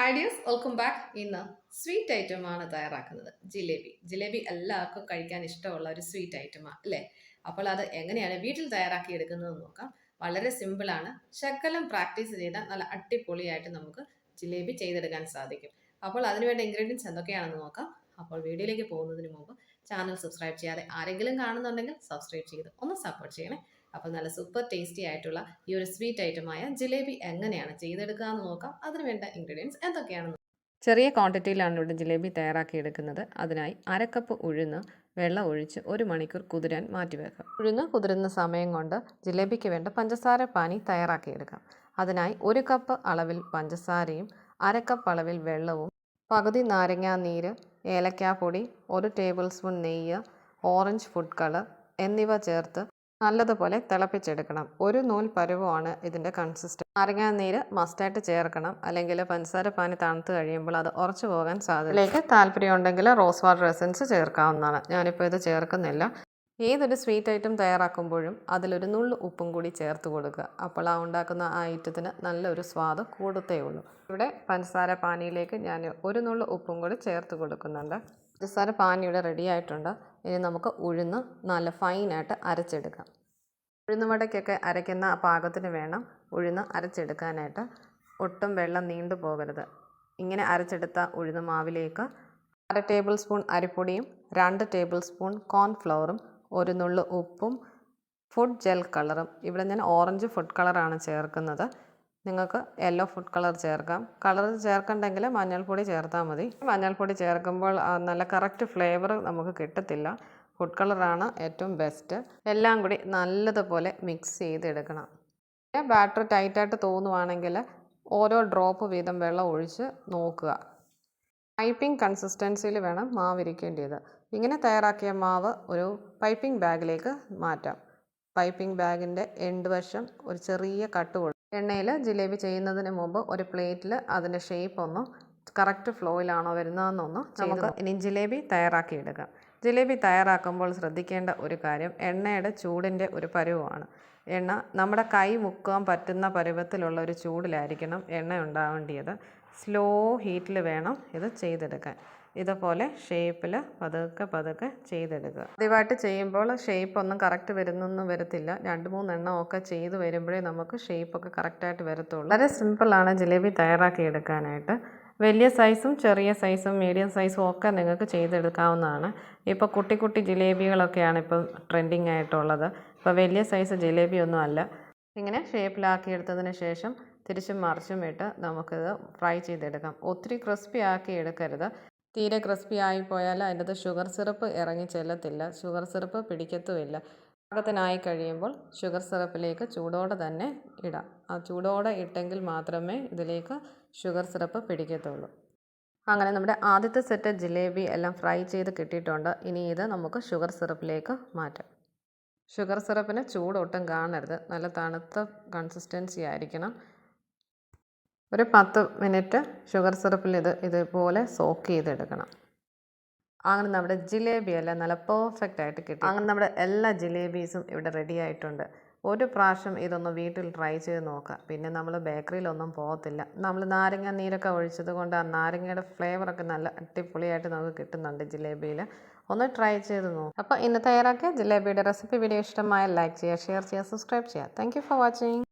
Hi welcome back ഇന്ന് sweet item ആണ് തയ്യാറാക്കുന്നത്. ജിലേബി. ജിലേബി എല്ലാവർക്കും കഴിക്കാൻ ഇഷ്ടമുള്ള ഒരു സ്വീറ്റ് ഐറ്റമാണ് അല്ലേ? അപ്പോൾ അത് എങ്ങനെയാണ് വീട്ടിൽ തയ്യാറാക്കി എടുക്കുന്നത് നോക്കാം. വളരെ സിമ്പിളാണ് ശകലം പ്രാക്ടീസ് ചെയ്താൽ നല്ല അടിപൊളിയായിട്ട് നമുക്ക് ജിലേബി ചെയ്തെടുക്കാൻ സാധിക്കും. അപ്പോൾ അതിനുവേണ്ട ഇൻഗ്രീഡിയൻസ് എന്തൊക്കെയാണെന്ന് നോക്കാം. അപ്പോൾ വീഡിയോയിലേക്ക് പോകുന്നതിന് മുമ്പ് ചാനൽ സബ്സ്ക്രൈബ് ചെയ്യാതെ ആരെങ്കിലും കാണുന്നുണ്ടെങ്കിൽ സബ്സ്ക്രൈബ് ചെയ്ത് ഒന്ന് സപ്പോർട്ട് ചെയ്യണേ. അപ്പോൾ നല്ല സൂപ്പർ ടേസ്റ്റി ആയിട്ടുള്ള ഈ ഒരു സ്വീറ്റ് ഐറ്റമായ ജിലേബി എങ്ങനെയാണ് ചെയ്തെടുക്കുക എന്ന് നോക്കാം. അതിന് വേണ്ട ഇൻഗ്രീഡിയൻസ് എന്തൊക്കെയാണെന്ന് ചെറിയ ക്വാണ്ടിറ്റിയിലാണ് ഇവിടെ ജിലേബി തയ്യാറാക്കി എടുക്കുന്നത് അതിനായി അരക്കപ്പ് ഉഴുന്ന് വെള്ളം ഒഴിച്ച് ഒരു മണിക്കൂർ കുതിരാൻ മാറ്റിവെക്കാം. ഉഴുന്ന് കുതിരുന്ന സമയം കൊണ്ട് ജിലേബിക്ക് വേണ്ട പഞ്ചസാര പാനി തയ്യാറാക്കിയെടുക്കാം. അതിനായി ഒരു കപ്പ് അളവിൽ പഞ്ചസാരയും അരക്കപ്പ് കപ്പ് അളവിൽ വെള്ളവും പകുതി നാരങ്ങാ നീര് ഏലക്കാപ്പൊടി ഒരു ടേബിൾ സ്പൂൺ നെയ്യ് ഓറഞ്ച് ഫുഡ് കളർ എന്നിവ ചേർത്ത് നല്ലതുപോലെ തിളപ്പിച്ചെടുക്കണം. ഒരു നൂൽ പരുവമാണ് ഇതിന്റെ കൺസിസ്റ്റൻസ് നാരങ്ങാ നീര് മസ്റ്റായിട്ട് ചേർക്കണം. അല്ലെങ്കിൽ പഞ്ചസാര പാനി തണുത്ത് കഴിയുമ്പോൾ അത് ഉറച്ചു പോകാൻ സാധ്യതയിലേക്ക് താല്പര്യം ഉണ്ടെങ്കിൽ റോസ് വാട്ടർ എസൻസ് ചേർക്കാവുന്നതാണ്. ഞാനിപ്പോൾ ഇത് ചേർക്കുന്നില്ല. ഏതൊരു സ്വീറ്റ് ഐറ്റം തയ്യാറാക്കുമ്പോഴും അതിലൊരു നുള്ളു ഉപ്പും കൂടി ചേർത്ത് കൊടുക്കുക. അപ്പോൾ ആ ഉണ്ടാക്കുന്ന ആ ഐറ്റത്തിന് നല്ലൊരു സ്വാദ് കൂടത്തേ ഉള്ളൂ. ഇവിടെ പഞ്ചസാര പാനിയിലേക്ക് ഞാൻ ഒരു നുള്ളു ഉപ്പും കൂടി ചേർത്ത് കൊടുക്കുന്നുണ്ട്. പഞ്ചസാര പാനി ഇവിടെ റെഡി ആയിട്ടുണ്ട്. ഇനി നമുക്ക് ഉഴുന്ന് നല്ല ഫൈനായിട്ട് അരച്ചെടുക്കാം. ഉഴുന്നുവടയ്ക്കൊക്കെ അരയ്ക്കുന്ന പാകത്തിന് വേണം ഉഴുന്ന് അരച്ചെടുക്കാനായിട്ട്. ഒട്ടും വെള്ളം നീണ്ടു പോകരുത്. ഇങ്ങനെ അരച്ചെടുത്ത ഉഴുന്ന് മാവിലേക്ക് അര ടേബിൾ സ്പൂൺ അരിപ്പൊടിയും രണ്ട് ടേബിൾ സ്പൂൺ കോൺഫ്ലവറും ഒരു നുള്ളു ഉപ്പും ഫുഡ് ജെൽ കളറും ഇവിടെ ഞാൻ ഓറഞ്ച് ഫുഡ് കളറാണ് ചേർക്കുന്നത്. നിങ്ങൾക്ക് യെല്ലോ ഫുഡ് കളർ ചേർക്കാം. കളർ ചേർക്കണ്ടെങ്കിൽ മഞ്ഞൾപ്പൊടി ചേർത്താൽ മതി. മഞ്ഞൾപ്പൊടി ചേർക്കുമ്പോൾ നല്ല കറക്റ്റ് ഫ്ലേവർ നമുക്ക് കിട്ടത്തില്ല. ഫുഡ് കളറാണ് ഏറ്റവും ബെസ്റ്റ് എല്ലാം കൂടി നല്ലതുപോലെ മിക്സ് ചെയ്തെടുക്കണം. പിന്നെ ബാറ്റർ ടൈറ്റായിട്ട് തോന്നുവാണെങ്കിൽ ഓരോ ഡ്രോപ്പ് വീതം വെള്ളം ഒഴിച്ച് നോക്കുക. പൈപ്പിംഗ് കൺസിസ്റ്റൻസിയിൽ വേണം മാവ് ഇരിക്കേണ്ടത് ഇങ്ങനെ തയ്യാറാക്കിയ മാവ് ഒരു പൈപ്പിംഗ് ബാഗിലേക്ക് മാറ്റാം. പൈപ്പിംഗ് ബാഗിന്റെ എൻഡ് വശം ഒരു ചെറിയ കട്ട് കൊടുക്കും എണ്ണയിൽ ജിലേബി ചെയ്യുന്നതിന് മുമ്പ് ഒരു പ്ലേറ്റിൽ അതിന്റെ ഷേപ്പ് ഒന്ന് കറക്റ്റ് ഫ്ലോയിലാണോ വരുന്നതെന്നൊന്ന് നമുക്ക് ഇനി ജിലേബി തയ്യാറാക്കി എടുക്കാം ജിലേബി തയ്യാറാക്കുമ്പോൾ ശ്രദ്ധിക്കേണ്ട ഒരു കാര്യം എണ്ണയുടെ ചൂടിന്റെ ഒരു പരുവമാണ്. എണ്ണ നമ്മുടെ കൈ മുക്കാൻ പറ്റുന്ന പരുവത്തിലുള്ള ഒരു ചൂടിലായിരിക്കണം എണ്ണ ഉണ്ടാവേണ്ടിയത്. സ്ലോ ഹീറ്റിൽ വേണം ഇത് ചെയ്തെടുക്കാൻ. ഇതുപോലെ ഷേപ്പിൽ പതുക്കെ പതുക്കെ ചെയ്തെടുക്കുക. ആദ്യമായിട്ട് ചെയ്യുമ്പോൾ ഷേപ്പ് ഒന്നും കറക്റ്റ് വരുന്നൊന്നും വരത്തില്ല. രണ്ട് മൂന്നെണ്ണം ഒക്കെ ചെയ്ത് വരുമ്പോഴേ നമുക്ക് ഷേപ്പൊക്കെ കറക്റ്റായിട്ട് വരത്തുള്ളൂ. വളരെ സിമ്പിളാണ് ജിലേബി തയ്യാറാക്കി എടുക്കാനായിട്ട്. വലിയ സൈസും ചെറിയ സൈസും മീഡിയം സൈസും ഒക്കെ നിങ്ങൾക്ക് ചെയ്തെടുക്കാവുന്നതാണ്. ഇപ്പോൾ കുട്ടി കുട്ടി ജിലേബികളൊക്കെയാണ് ഇപ്പോൾ ട്രെൻഡിങ് ആയിട്ടുള്ളത്. ഇപ്പോൾ വലിയ സൈസ് ജിലേബി ഒന്നും അല്ല. ഇങ്ങനെ ഷേപ്പിലാക്കി എടുത്തതിന് ശേഷം തിരിച്ചും മറിച്ചും ഇട്ട് നമുക്കിത് ഫ്രൈ ചെയ്തെടുക്കാം. ഒത്തിരി ക്രിസ്പി ആക്കി എടുക്കരുത്. തീരെ ക്രിസ്പി ആയിപ്പോയാൽ അതിന്റെ ഷുഗർ സിറപ്പ് ഇറങ്ങി ചെല്ലത്തില്ല. Sugar syrup പിടിക്കത്തുമില്ല. പാകത്തിനായി കഴിയുമ്പോൾ ഷുഗർ സിറപ്പിലേക്ക് ചൂടോടെ തന്നെ ഇടാം. ആ ചൂടോടെ ഇട്ടെങ്കിൽ മാത്രമേ ഇതിലേക്ക് ഷുഗർ സിറപ്പ് പിടിക്കത്തുള്ളൂ. അങ്ങനെ നമ്മുടെ ആദ്യത്തെ സെറ്റ് ജിലേബി എല്ലാം ഫ്രൈ ചെയ്ത് കിട്ടിയിട്ടുണ്ട്. ഇനി ഇത് നമുക്ക് ഷുഗർ സിറപ്പിലേക്ക് മാറ്റാം. ഷുഗർ സിറപ്പിന് ചൂടൊട്ടും കാണരുത്. നല്ല തണുത്ത കൺസിസ്റ്റൻസി ആയിരിക്കണം. ഒരു പത്ത് മിനിറ്റ് ഷുഗർ സിറപ്പിൽ ഇത് ഇതുപോലെ സോക്ക് ചെയ്തെടുക്കണം. അങ്ങനെ നമ്മുടെ ജിലേബി എല്ലാം നല്ല പെർഫെക്റ്റ് ആയിട്ട് കിട്ടി. അങ്ങനെ നമ്മുടെ എല്ലാ ജിലേബീസും ഇവിടെ റെഡി ആയിട്ടുണ്ട്. ഒരു പ്രാവശ്യം ഇതൊന്ന് വീട്ടിൽ ട്രൈ ചെയ്ത് നോക്കാം. പിന്നെ നമ്മൾ ബേക്കറിയിലൊന്നും പോകത്തില്ല. നമ്മൾ നാരങ്ങ നീരൊക്കെ ഒഴിച്ചത് കൊണ്ട് ആ നാരങ്ങയുടെ ഫ്ലേവറൊക്കെ നല്ല അടിപൊളിയായിട്ട് നമുക്ക് കിട്ടുന്നുണ്ട് ജിലേബിയിൽ ഒന്ന് ട്രൈ ചെയ്ത് നോക്കാം. അപ്പോൾ ഇന്ന് തയ്യാറാക്കിയ ജിലേബിയുടെ റെസിപ്പി വീഡിയോ ഇഷ്ടമായ ലൈക്ക് ചെയ്യുക ഷെയർ ചെയ്യുക സബ്സ്ക്രൈബ് ചെയ്യുക. Thank for watching